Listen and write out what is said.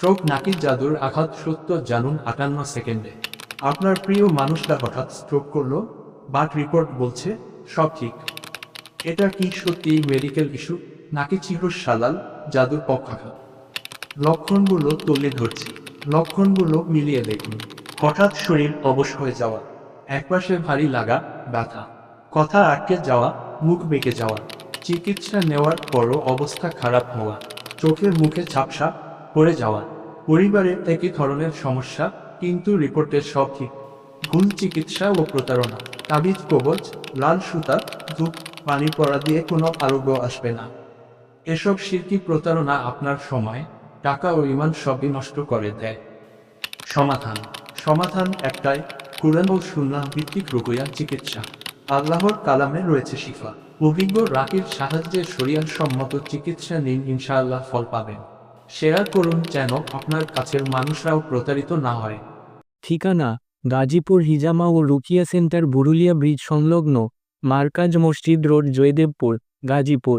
Stroke নাকি জাদুর আঘাত সত্য জানুন আটান্ন সেকেন্ডে। আপনার প্রিয় মানুষটা হঠাৎ স্ট্রোক করল? বাট রিপোর্ট বলছে, সব ঠিক। এটা কি সত্যি মেডিকেল ইস্যু, নাকি চিরসালাল জাদুর পক্ষাঘাত? লক্ষণগুলো তুলে ধরছি। লক্ষণগুলো মিলিয়ে দেখুন। হঠাৎ শরীর অবশ হয়ে যাওয়া একপাশে ভারী লাগা, ব্যথা। কথা আটকে যাওয়া, মুখ বেঁকে যাওয়া। চিকিৎসা নেওয়ার পরও অবস্থা খারাপ হওয়া। চোখের মুখে ঝাপসা পড়ে যাওয়া। পরিবারের একই ধরনের সমস্যা, কিন্তু রিপোর্টে সব ঠিক। ভুল চিকিৎসা ও প্রতারণা, তাবিজ, কবচ, লাল সুতা, ধূপ, পানি পড়া দিয়ে কোনো আরোগ্য আসবে না। এসব শিরকি প্রতারণা আপনার সময়, টাকা ও ইমান সবই নষ্ট করে দেয়। সমাধান। সমাধান একটাই, কুরআন ও সুন্নাহ ভিত্তিক রুকইয়া চিকিৎসা। আল্লাহর কালামে রয়েছে শিফা। অভিজ্ঞ রাকির সাহায্যে শরিয়ান সম্মত চিকিৎসা নিন, ইনশাআল্লাহ ফল পাবেন। শেয়ার করুন যেন আপনার কাছের মানুষরাও প্রতারিত না হয়। ঠিকানা, গাজীপুর হিজামা ও রুকিয়া সেন্টার, বুরুলিয়া ব্রিজ সংলগ্ন মার্কাজ মসজিদ রোড, জয়দেবপুর, গাজীপুর।